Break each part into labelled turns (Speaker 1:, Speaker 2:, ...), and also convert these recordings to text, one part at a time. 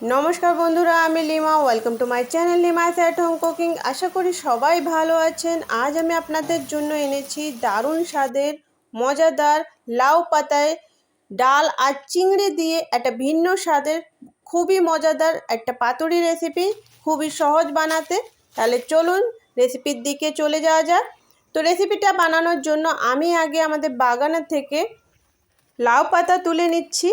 Speaker 1: নমস্কার বন্ধুরা, আমি Lima. Welcome to my channel Lima at home cooking আশা করি সবাই ভালো আছেন। আজ আমি আপনাদের জন্য এনেছি দারুণ স্বাদের, মজাদার লাউ পাতায় ডাল আর চিংড়ি দিয়ে একটা ভিন্ন স্বাদের, খুবই মজাদার একটা পাতুরি রেসিপি খুবই সহজ বানাতে। তাহলে চলুন রেসিপির দিকে চলে যাওয়া যাক। তো রেসিপিটা বানানোর জন্য আমি আগে আমাদের বাগানের থেকে লাউ পাতা তুলে নিচ্ছি।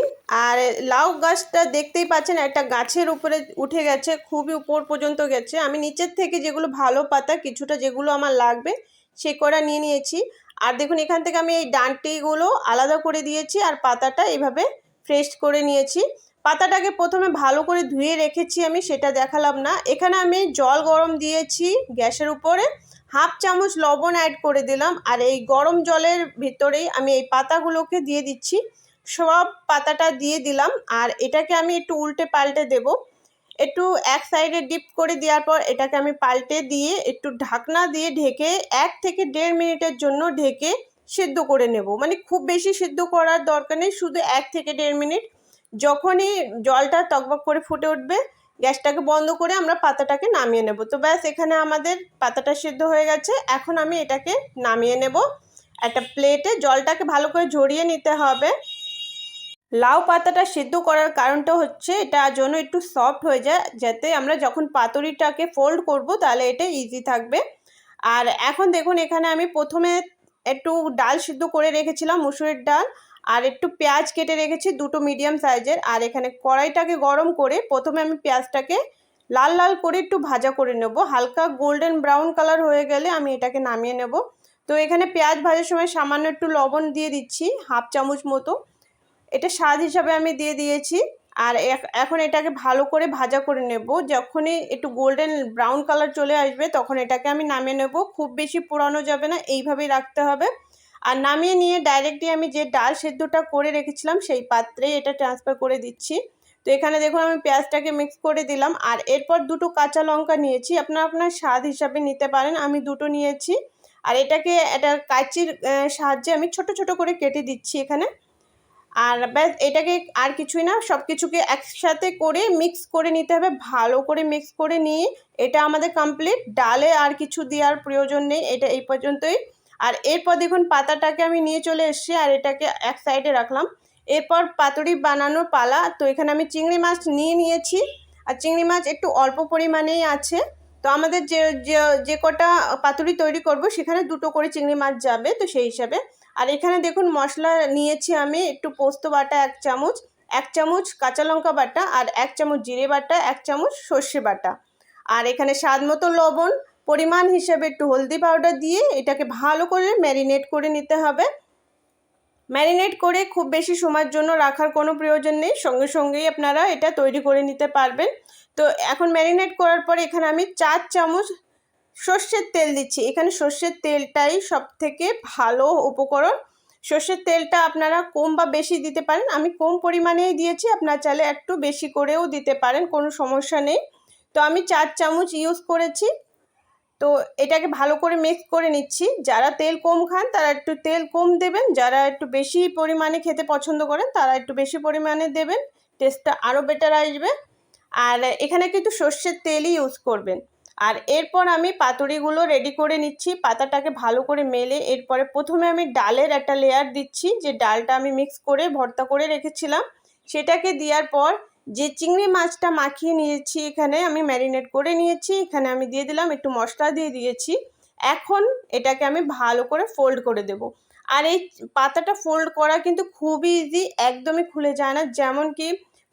Speaker 1: আর লাউ গাছটা দেখতেই পাচ্ছেন, একটা গাছের উপরে উঠে গেছে, খুবই উপর পর্যন্ত গেছে। আমি নিচের থেকে যেগুলো ভালো পাতা, কিছুটা যেগুলো আমার লাগবে সে করা নিয়ে নিয়েছি। আর দেখুন, এখান থেকে আমি এই ডানটিগুলো আলাদা করে দিয়েছি আর পাতাটা এভাবে ফ্রেশ করে নিয়েছি। পাতাটাকে প্রথমে ভালো করে ধুয়ে রেখেছি আমি, সেটা দেখালাম না। এখানে আমি জল গরম দিয়েছি গ্যাসের উপরে। হাফ চামচ লবণ অ্যাড করে দিলাম। আর এই গরম জলের ভিতরেই আমি এই পাতাগুলোকে দিয়ে দিচ্ছি। সব পাতাটা দিয়ে দিলাম। আর এটাকে আমি একটু উল্টে পাল্টে দেব। একটু এক সাইডে ডিপ করে দেওয়ার পর এটাকে আমি পাল্টে দিয়ে একটু ঢাকনা দিয়ে ঢেকে এক থেকে দেড় মিনিটের জন্য ঢেকে সেদ্ধ করে নেব। মানে খুব বেশি সেদ্ধ করার দরকার নেই। শুধু এক থেকে দেড় মিনিট। যখনই জলটা তকবক করে ফুটে উঠবে গ্যাসটাকে বন্ধ করে আমরা পাতাটাকে নামিয়ে নেব। তো ব্যাস, এখানে আমাদের পাতাটা সিদ্ধ হয়ে গেছে। এখন আমি এটাকে নামিয়ে নেব। একটা প্লেটে জলটাকে ভালো করে ঝরিয়ে নিতে হবে। লাউ পাতাটা সিদ্ধ করার কারণটা হচ্ছে এটা জন্য একটু সফট হয়ে যায়, যাতে আমরা যখন পাতুরিটাকে ফোল্ড করব তাহলে এটা ইজি থাকবে। আর এখন দেখুন, এখানে আমি প্রথমে একটু ডাল সিদ্ধ করে রেখেছিলাম, মুসুরির ডাল। আর একটু পেঁয়াজ কেটে রেখেছি, দুটো মিডিয়াম সাইজের আর এখানে কড়াইটাকে গরম করে প্রথমে আমি পেঁয়াজটাকে লাল লাল করে একটু ভাজা করে নেব। হালকা গোল্ডেন ব্রাউন কালার হয়ে গেলে আমি এটাকে নামিয়ে নেব। তো এখানে পেঁয়াজ ভাজার সময় সামান্য একটু লবণ দিয়ে দিচ্ছি, হাফ চামচ মতো। এটা স্বাদ হিসাবে আমি দিয়ে দিয়েছি। আর এখন এটাকে ভালো করে ভাজা করে নেব। যখনই একটু গোল্ডেন ব্রাউন কালার চলে আসবে, তখন এটাকে আমি নামিয়ে নেব। খুব বেশি পোড়ানো যাবে না, এইভাবেই রাখতে হবে। আর নামিয়ে নিয়ে ডাইরেক্টলি আমি যে ডাল সেদ্ধটা করে রেখেছিলাম, সেই পাত্রে এটা ট্রান্সফার করে দিচ্ছি। তো এখানে দেখুন, আমি পেঁয়াজটাকে মিক্স করে দিলাম। আর এরপর দুটো কাঁচা লঙ্কা নিয়েছি। আপনার আপনার স্বাদ হিসাবে নিতে পারেন। আমি দুটো নিয়েছি। আর এটাকে এটা কাঁচির সাহায্যে আমি ছোট ছোট করে কেটে দিচ্ছি এখানে। আর ব্যাস, এটাকে আর কিছুই না সব কিছুকে একসাথে করে মিক্স করে নিতে হবে। ভালো করে মিক্স করে নিয়ে এটা আমাদের কমপ্লিট ডালে আর কিছু দেওয়ার প্রয়োজন নেই। এটা এই পর্যন্তই। আর এরপর দেখুন পাতাটাকে আমি নিয়ে চলে এসেছি আর এটাকে এক সাইডে রাখলাম। এরপর পাতুরি বানানোর পালা, তো এখানে আমি চিংড়ি মাছ নিয়ে নিয়েছি। আর চিংড়ি মাছ একটু অল্প পরিমাণেই আছে। তো আমাদের যে যে কটা পাতুরি তৈরি করব, সেখানে দুটো করে চিংড়ি মাছ যাবে, তো সেই হিসাবে। আর এখানে দেখুন মশলা নিয়েছি আমি, একটু পোস্ত বাটা এক চামচ এক চামচ কাঁচা লঙ্কা বাটা আর এক চামচ জিরে বাটা, এক চামচ সর্ষে বাটা। আর এখানে স্বাদ মতো লবণ পরিমাণ হিসেবে একটু হলদি পাউডার দিয়ে এটাকে ভালো করে ম্যারিনেট করে নিতে হবে। ম্যারিনেট করে খুব বেশি সময়ের জন্য রাখার কোনো প্রয়োজন নেই। সঙ্গে সঙ্গেই আপনারা এটা তৈরি করে নিতে পারবেন। তো এখন ম্যারিনেট করার পরে এখানে আমি চার চামচ সর্ষের তেল দিচ্ছি। এখানে সর্ষের তেলটাই সব থেকে ভালো উপকরণ। সর্ষের তেলটা আপনারা কম বা বেশি দিতে পারেন। আমি কম পরিমাণেই দিয়েছি। আপনার চাইলে একটু বেশি করেও দিতে পারেন। কোনো সমস্যা নেই। তো আমি চার চামচ ইউজ করেছি। তো এটাকে ভালো করে মিক্স করে নিচ্ছি। যারা তেল কম খান, তারা একটু তেল কম দেবেন। যারা একটু বেশি পরিমাণে খেতে পছন্দ করেন, তারা একটু বেশি পরিমাণে দেবেন। টেস্টটা আরও বেটার আসবে। আর এখানে কিন্তু সর্ষের তেলই ইউজ করবেন। আর এরপর আমি পাতুরিগুলো রেডি করে নিচ্ছি। পাতাটাকে ভালো করে মেলে এরপরে প্রথমে আমি ডালের একটা লেয়ার দিচ্ছি। যে ডালটা আমি মিক্স করে ভর্তা করে রেখেছিলাম, সেটাকে দেওয়ার পর যে চিংড়ি মাছটা মাখিয়ে নিয়েছি, এখানে আমি ম্যারিনেট করে নিয়েছি, এখানে আমি দিয়ে দিলাম একটু মশলা দিয়ে দিয়েছি। এখন এটাকে আমি ভালো করে ফোল্ড করে দেব। আর এই পাতাটা ফোল্ড করা কিন্তু খুবই ইজি একদমই খুলে যায় না। যেমন কি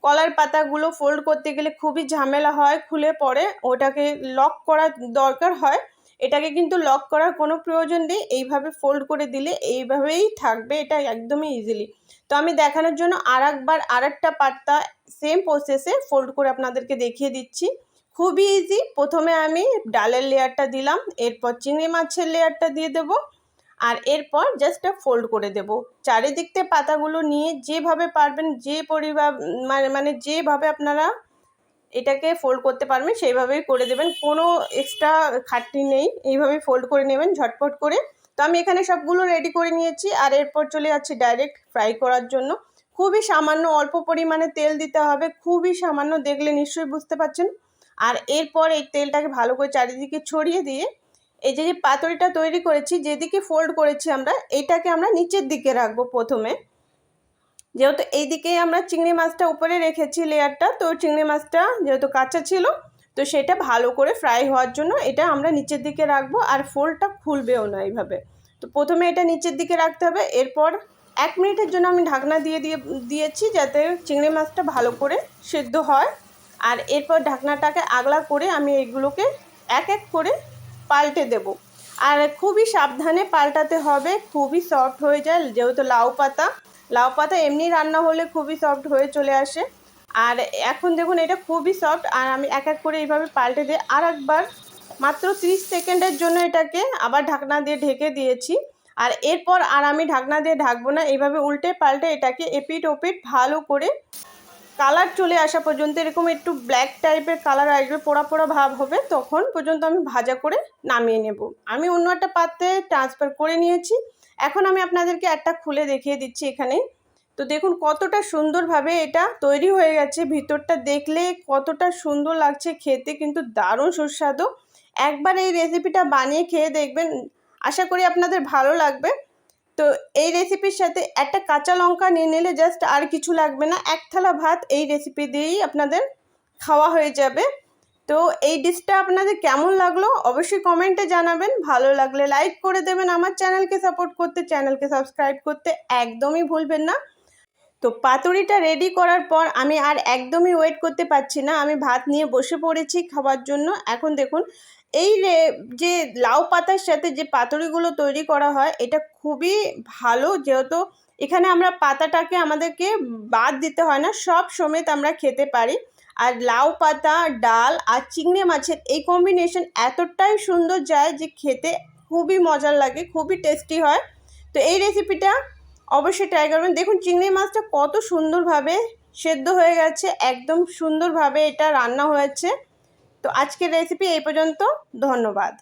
Speaker 1: কলার পাতাগুলো ফোল্ড করতে গেলে খুবই ঝামেলা হয়, খুলে পড়ে ওটাকে লক করা দরকার হয়। এটাকে কিন্তু লক করার কোনো প্রয়োজন নেই, এইভাবে ফোল্ড করে দিলে এইভাবেই থাকবে, এটা একদমই ইজিলি তো আমি দেখানোর জন্য আর একবার আর একটা পাত্তা সেম প্রসেসে ফোল্ড করে আপনাদেরকে দেখিয়ে দিচ্ছি। খুবই ইজি প্রথমে আমি ডালের লেয়ারটা দিলাম, এরপর চিংড়ি মাছের লেয়ারটা দিয়ে দেব, আর এরপর জাস্ট ফোল্ড করে দেব। চারিদিকতে পাতাগুলো নিয়ে যেভাবে পারবেন, যে পরিবার মানে মানে যেভাবে আপনারা এটাকে ফোল্ড করতে পারবেন, সেইভাবেই করে দেবেন। কোনো এক্সট্রা খাটনি নেই এইভাবেই ফোল্ড করে নেবেন ঝটপট করে। তো আমি এখানে সবগুলো রেডি করে নিয়েছি, আর এরপর চলে যাচ্ছি ডাইরেক্ট ফ্রাই করার জন্য। খুবই সামান্য অল্প পরিমাণে তেল দিতে হবে, খুবই সামান্য দেখলে নিশ্চয়ই বুঝতে পারছেন। আর এরপর এই তেলটাকে ভালো করে চারিদিকে ছড়িয়ে দিয়ে এই যে যে পাতুরিটা তৈরি করেছি, যেদিকে ফোল্ড করেছি আমরা, এটাকে আমরা নিচের দিকে রাখব প্রথমে। যেহেতু এই দিকেই আমরা চিংড়ি মাছটা উপরে রেখেছি লেয়ারটা, তো চিংড়ি মাছটা যেহেতু কাঁচা ছিল, তো সেটা ভালো করে ফ্রাই হওয়ার জন্য এটা আমরা নিচের দিকে রাখব, আর ফোলটা খুলবেও না এইভাবে। তো প্রথমে এটা নিচের দিকে রাখতে হবে, এরপর এক মিনিটের জন্য আমি ঢাকনা দিয়ে দিয়ে, দিয়েছি যাতে চিংড়ি মাছটা ভালো করে সেদ্ধ হয়। আর এরপর ঢাকনাটাকে আগলা করে আমি এগুলোকে এক এক করে পাল্টে দেব। আর খুবই সাবধানে পাল্টাতে হবে, খুবই সফট হয়ে যায়, যেহেতু লাউ পাতা। লাউ পাতা এমনি রান্না হলে খুবই সফট হয়ে চলে আসে। আর এখন দেখুন এটা খুবই সফট আর আমি এক এক করে এইভাবে পাল্টে দিয়ে আর একবার মাত্র 30 সেকেন্ডের জন্য এটাকে আবার ঢাকনা দিয়ে ঢেকে দিয়েছি। আর এরপর আর আমি ঢাকনা দিয়ে ঢাকবো না। এইভাবে উল্টে পাল্টে এটাকে এপিট ওপিট ভালো করে কালার চলে আসা পর্যন্ত এরকম একটু ব্ল্যাক টাইপের কালার আসবে, পোড়া পোড়া ভাব হবে, তখন পর্যন্ত আমি ভাজা করে নামিয়ে নেব। আমি অন্য একটা পাত্রে ট্রান্সফার করে নিয়েছি। এখন আমি আপনাদেরকে একটা খুলে দেখিয়ে দিচ্ছি এখানে। তো দেখুন কতটা সুন্দরভাবে এটা তৈরি হয়ে গেছে। ভিতরটা দেখলে কতটা সুন্দর লাগছে, খেতে কিন্তু দারুণ সুস্বাদু। একবার এই রেসিপিটা বানিয়ে খেয়ে দেখবেন আশা করি আপনাদের ভালো লাগবে। তো এই রেসিপির সাথে একটা কাঁচা লঙ্কা নিয়ে নিলে জাস্ট আর কিছু লাগবে না। এক থালা ভাত এই রেসিপি দিয়েই আপনাদের খাওয়া হয়ে যাবে। তো এই ডিশটা আপনাদের কেমন লাগল অবশ্যই কমেন্টে জানাবেন। ভালো লাগলে লাইক করে দেবেন আমার চ্যানেলকে সাপোর্ট করতে। চ্যানেলকে সাবস্ক্রাইব করতে একদমই ভুলবেন না। তো পাতুরিটা রেডি করার পর আমি আর একদমই ওয়েট করতে পারছি না। আমি ভাত নিয়ে বসে পড়েছি খাওয়ার জন্য। এখন দেখুন এই যে লাউ পাতার সাথে যে পাতুরিগুলো তৈরি করা হয়, এটা খুবই ভালো। যেহেতু এখানে আমরা পাতাটাকে আমাদেরকে বাদ দিতে হয় না, সব সমেত আমরা খেতে পারি। আর লাউ পাতা, ডাল আর চিংড়ি মাছের এই কম্বিনেশন এতটাই সুন্দর যায় যে খেতে খুবই মজার লাগে, খুবই টেস্টি হয়। তো এই রেসিপিটা অবশ্যই ট্রাই করবেন। দেখুন, চিংড়ি মাছটা কত সুন্দরভাবে সেদ্ধ হয়ে গেছে, একদম সুন্দরভাবে এটা রান্না হয়েছে। তো আজকের রেসিপি এই পর্যন্ত ধন্যবাদ।